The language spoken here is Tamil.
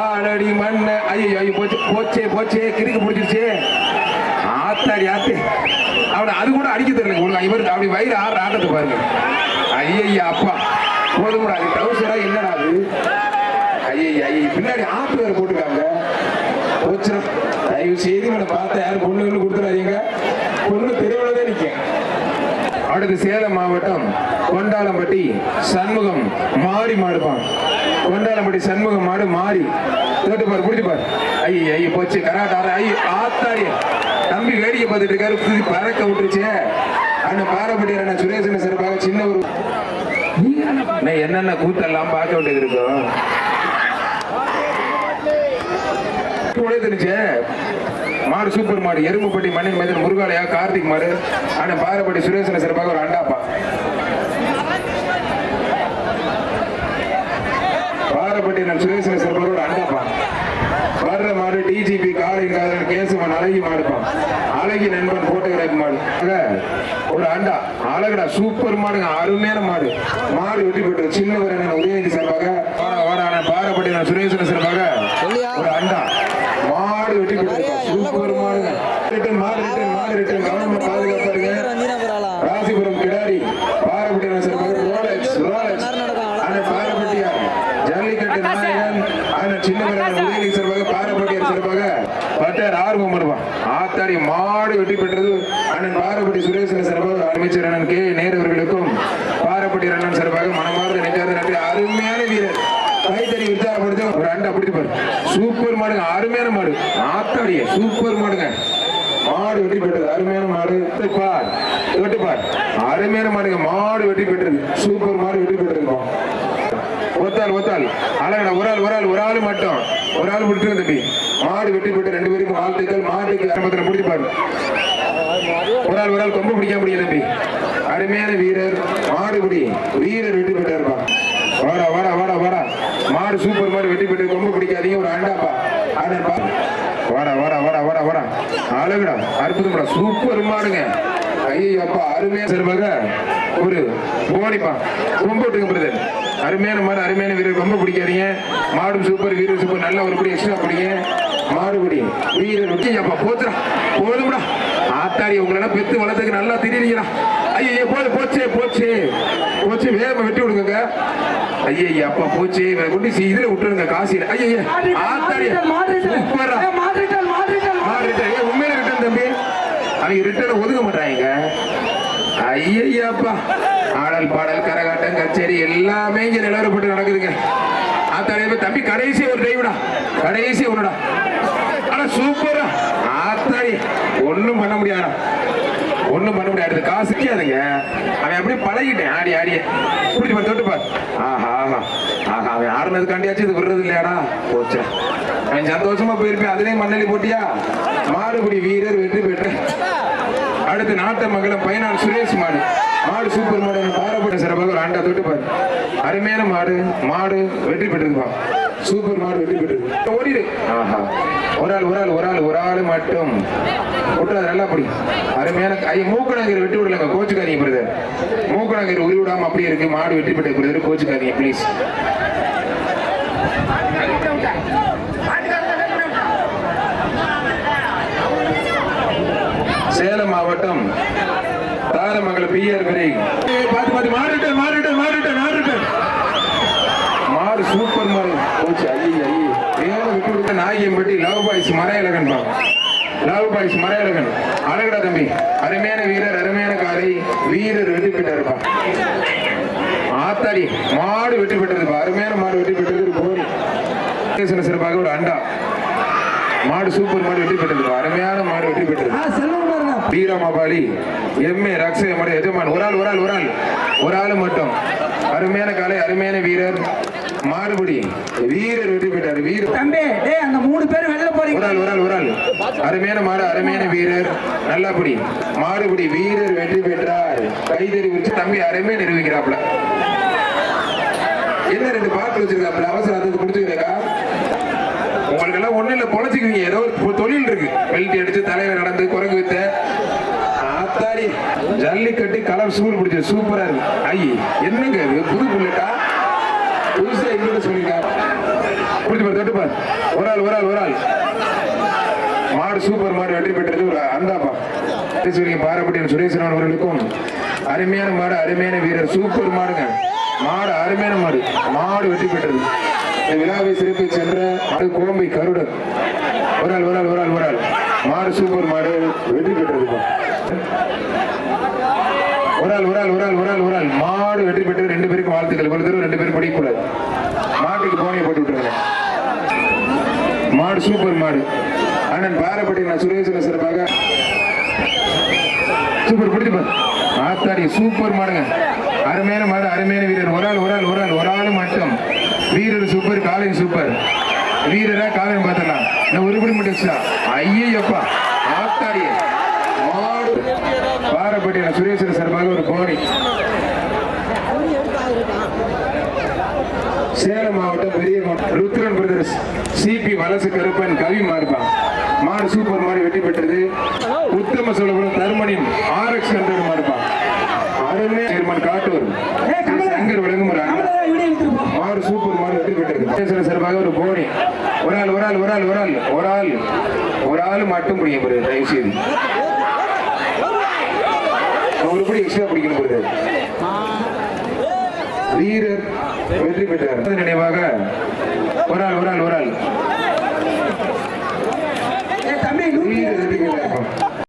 காலடி மண்ணு ஐயோ ஐயோ போச்சு போச்சே போச்சே கிறுக்கு பிடிச்சிருச்சு. ஆத்தாடி ஆத்து. அவனை அது கூட அடிக்க தெரியல. ஒழுங்கா இவர் அப்படி வயிறு ஆற ஆட்டத்தை பாருங்க. ஐயா அப்பா. போதும்டா அது டவுசரா என்னடா அது? ஐயா ஐயா பின்னாடி ஆப்பு வேற போட்டுருக்காங்க. போச்சுடா. தயவு செய்து இவனை பார்த்த யாரும் பொண்ணு கொடுத்துடாதீங்க. பொண்ணு தெரியல அடுத்து சேலம் மாவட்டம் கொண்டாலம்பட்டி சண்முகம் மாறி மாடுப்பான் கொண்டாலம்பட்டி சண்முகம் மாடு மாறி தோட்டுப்பார் பிடிச்சிப்பார் ஐய ஐய போச்சு. கராட்டார ஐய ஆத்தாரிய தம்பி வேடிக்கை பார்த்துட்டு இருக்காரு. புது பறக்க விட்டுருச்சு. அண்ணன் பாரப்பட்டி அண்ணன் சுரேசன் சிறப்பாக சின்ன ஒரு என்னென்ன கூத்தெல்லாம் பார்க்க வேண்டியது இருக்கும் உழைத்துனுச்சே மாடு சூப்பர் மாடு எறும்புப்பட்டி மண்ணின் மைதன் முருகாலயா கார்த்திக் மாடு ஆனா பாரப்பட்டி சுரேசன சிறப்பாக ஒரு அண்டாப்பா. பாரப்பட்டி நான் சுரேசன சிறப்பாக ஒரு அண்டாப்பா. வர்ற மாடு டிஜிபி காலை காதல் கேசவன் அழகி மாடுப்பான் அழகி நண்பன் போட்டோகிராஃபி மாடு. ஒரு அண்டா. அழகுடா சூப்பர் மாடுங்க அருமையான மாடு. மாடு வெட்டி போட்டு சின்னவர் என்ன உதயநிதி சார்பாக வாடா வாடா பாரப்பட்டி நான் சுரேசன சிறப்பாக ஒரு அண்டா மாடு வெட்டி போட்டு சூப்பர் மாடுங்க ரிட்டன் மாடு ரிட்டன் மாடு ரிட்டன் கவனமா பாதுகாப்பா இருங்க ராசிபுரம் கிடாரி பாரப்பட்டியான சிறப்பாக ரோலெக்ஸ் ரோலெக்ஸ் அண்ணன் பாரப்பட்டியார் ஜல்லிக்கட்டு நாயகன் அண்ணன் சின்னவரன் உதயநிதி சிறப்பாக பாரப்பட்டியார் சிறப்பாக பட்டார் ஆர்வம் காத்தாடி மாடு வெற்றி பெற்றது அண்ணன் பாரப்பட்டி சுரேசன் சார்பாக அமைச்சர் அண்ணன் கே நேரு அவர்களுக்கும் பாரப்பட்டி அண்ணன் சார்பாக மனமார்ந்த நெஞ்சார்ந்த நன்றி. அருமையான வீரர். கைத்தறி உற்சாகப்படுத்த ஒரு அண்டை அப்படி பாரு. சூப்பர் மாடுங்க அருமையான மாடு. ஆத்தாடிய சூப்பர் மாடுங்க. மாடு வெற்றி பெற்றது அருமையான மாடு. பார் வெட்டிப்பார் அருமையான மாடுங்க மாடு வெற்றி பெற்றது. சூப்பர் மாடு வெற்றி பெற்றது. ஒத்தாள் ஒத்தாள் அழகடா ஒரு ஆள் ஒரு ஆள் ஒரு ஆள் மட்டும். ஒரு ஆள் முடிச்சு தம்பி. மாடு வெட்டி பெற்று ரெண்டு பேருக்கும் வாழ்த்துக்கள் மாட்டுக்கு ஆரம்பத்தில் முடிச்சுப்பாரு ஒரு ஆள் ஒரு ஆள் கொம்பு பிடிக்க முடியும் தம்பி. அருமையான வீரர் மாடுபிடி. வீரர் வெற்றி பெற்றாருப்பா. வாடா வாடா வாடா வாடா. மாடு சூப்பர் மாடு வெட்டி பெற்று கொம்பு பிடிக்காதீங்க ஒரு அண்டாப்பா. ஆடப்பா வாடா வாடா வாடா வாடா வாடா. அழகுடா அற்புதம்டா சூப்பர் மாடுங்க. ஐயோ அப்பா அருமையா சிறப்பாக ஒரு போனிப்பா. கொம்பு விட்டுங்க பிரதர் அருமையான மாடு அருமையான வீரர். ரொம்ப பிடிக்காதீங்க. மாடும் சூப்பர் வீரர் சூப்பர் நல்ல ஒரு படி எக்ஸ்ட்ரா பிடிங்க மாடுபடி வீரர் விட்டு அப்பா போத்துடா. போதும்டா. ஆத்தாடி உங்களெல்லாம் பெத்து வளர்த்துக்கு நல்லா திடீரீங்கடா ஐயோ போது போச்சே போச்சே. போச்சு வேகமா வெட்டி விடுங்க ஐயா அப்பா போச்சு. கொண்டு இதுல விட்டுருங்க காசில ஐயா ஆத்தாடி. சூப்பரா மாடு ஏன் உண்மையில ரிட்டர்ன் தம்பி. அவங்க ரிட்டர்ன் ஒதுக்க மாட்டாங்க ஐயப்பா ஆடல் பாடல் கரகாட்டம் கச்சேரி எல்லாமே இங்க நிலவரப்பட்டு நடக்குதுங்க. ஆத்தாடி தம்பி கடைசி ஒரு டைவ்டா கடைசி ஒண்ணுடா. ஆனா சூப்பரா ஆத்தாடி ஒண்ணும் பண்ண முடியாதா? ஒண்ணும் பண்ண முடியாது. காசு கிடையாதுங்க அவன் அப்படியே பழகிட்டேன். ஆடி ஆடிய புரிஞ்சு பார்த்து தொட்டுப்பார் ஆஹா ஆஹா. ஆஹா அவன் ஆடுனதுக்காண்டியாச்சும் இது விடுறது இல்லையாடா? போச்சு. அவன் சந்தோஷமா போயிருப்பேன். அதுலயும் மண்ணலி போட்டியா? மாறுபடி வீரர் வெற்றி பெற்று அடுத்து நாட்ட மங்கலம் பயனாள் சுரேஷ் மாடு. மாடு சூப்பர் மாடு பாரப்பட்ட சிறப்பாக ஒரு ஆண்டா தொட்டு பாரு. அருமையான மாடு மாடு வெற்றி பெற்றிருப்பா சூப்பர் மாடு வெற்றி பெற்று ஓடிடு. ஆஹா. ஒரு ஆள் ஒரு ஆள் ஒரு ஆள் ஒரு ஆள் மட்டும். விட்டுறது நல்லா அப்படி அருமையான ஐயா மூக்கணங்கர் வெட்டி விடலங்க கோச்சுக்காதீங்க பிரதர். மூக்கணங்கர் உரி விடாம அப்படியே இருக்கு. மாடு வெற்றி பெற்ற பிரதர் கோச்சுக்காதீங்க ப்ளீஸ் சேலம் மாவட்டம் தாரமங்கலம் பிஆர் வரை. பார்த்து பார்த்து மாறிட்டேன் மாறிட்டேன் மாறிட்டேன் மாறிட்டேன். மாடு சூப்பர் மாடு போச்சு ஐய ஐய வேலை விட்டு விட்டு நாயகம்பட்டி லவ் பாய்ஸ் பா லவ் பாய்ஸ் மறையழகன். அழகடா தம்பி. அருமையான வீரர் அருமையான காலை வீரர் வெற்றி பெற்றாருப்பா ஆத்தாடி மாடு வெற்றி பெற்றதுப்பா அருமையான மாடு வெற்றி பெற்றது போரி சிறப்பாக ஒரு அண்டா. மாடு சூப்பர் மாடு வெற்றி பெற்றதுப்பா அருமையான மாடு வெற்றி பெற்றது. வீரமாபாலி எம்ஏ ரக்ஷய மாடு எஜமான். ஒரு ஆள் ஒரு ஆள் ஒரு ஆள். ஒரு ஆள் மட்டும். அருமையான காலை அருமையான வீரர். மாடுபிடி வீரர் வெற்றி பெற்றார். வீரர் தம்பி டேய் அந்த மூணு பேர் வெளில ஒரு போறீங்க ஆள் ஒரு ஆள் ஒரு ஆள். அருமையான மாடு அருமையான வீரர். நல்லபடி. மாடுபிடி வீரர் வெற்றி பெற்றார். கைதறி வச்சு தம்பி அருமையா நிரூபிக்கிறாப்ல என்ன ரெண்டு பாட்டு வச்சிருக்காப்ல அவசர அதுக்கு பிடிச்சிருக்கா உங்களுக்கு எல்லாம் ஒண்ணு இல்ல பொழைச்சிக்குவீங்க. ஏதோ ஒரு தொழில் இருக்கு. பெல்ட் அடிச்சு தலையில நடந்து குரங்கு ஜல்லிக்கட்டு கலர் சூடு பிடிச்சது. சூப்பரா இருக்கு. ஐ என்னங்க இது? புது புள்ளட்டா புதுசா இங்கிட்ட சொல்லிருக்காங்க பிடிச்சு பாரு தொட்டு பாரு. ஒரு ஆள் ஒரு ஆள் ஒரு ஆள். மாடு சூப்பர் மாடு வெற்றி பெற்றது ஒரு அந்தாப்பா. பேசுவீங்க பாரப்பட்டியன் சுரேசன் அவர்களுக்கும் அருமையான மாடு அருமையான வீரர் சூப்பர் மாடுங்க. மாடு அருமையான மாடு. மாடு வெற்றி பெற்றது. இந்த விழாவை சிறப்பை சென்ற மாடு கோம்பை கருடன். ஒரு ஆள் ஒரு ஆள் ஒரு ஆள் ஒரு ஆள். மாடு சூப்பர் மாடு வெற்றி பெற்றது ஒரு ஆள் ஒரு ஆள் ஒரு ஆள் ஒரு ஆள் ஒரு ஆள் மாடு வெற்றி பெற்று ரெண்டு பேருக்கும் வாழ்த்துக்கள். ஒரு தூரம் ரெண்டு பேரும் படிக்கக்கூடாது. மாட்டுக்கு போனியை போட்டு விட்டுருங்க. மாடு சூப்பர் மாடு. அண்ணன் பாரப்பட்டி நான் சுரேசன சிறப்பாக சூப்பர் பிடிச்சு பாரு. ஆத்தாடி சூப்பர் மாடுங்க. அருமையான மாடு அருமையான வீரர். ஒரு ஆள் ஒரு ஆள் ஒரு ஆள் ஒரு ஆள் மட்டும். வீரர் சூப்பர் காலையும் சூப்பர். வீரரா காலையும் பார்த்தலாம் இந்த உருப்படி மட்டும் ஐயப்பா ஆத்தாடியே. பாரப்பட்டி நான் சுரேசன சிறப்பாக ஒரு போனி சேலம் மாவட்டம் பெரிய ருத்ரன் பிரதர்ஸ் சிபி வலசு கருப்பன் கவி மாறுபான் மாடு சூப்பர் மாடு வெற்றி பெற்றது. உத்தம சோழபுரம் தர்மனின் ஆர்எக்ஸ் ஹண்ட்ரட் மாறுபான் அருமை சேர்மன் காட்டூர். சங்கர் போ. மாடு சூப்பர் மாடு வெற்றி பெற்றது. சிறப்பாக ஒரு போனி ஒரு ஆள் ஒரு ஆள் ஒரு ஆள் ஒரு ஆள். ஒரு ஆள். ஒரு ஆள் மட்டும் பிடிக்க போறது தயவு செய்து ஒரு படி எக்ஸ்ட்ரா பிடிக்கணும் போறது வீரர் வெற்றி பெற்றார். நினைவாக. ஒரு ஆள் ஒரு ஆள் ஒரு ஆள்.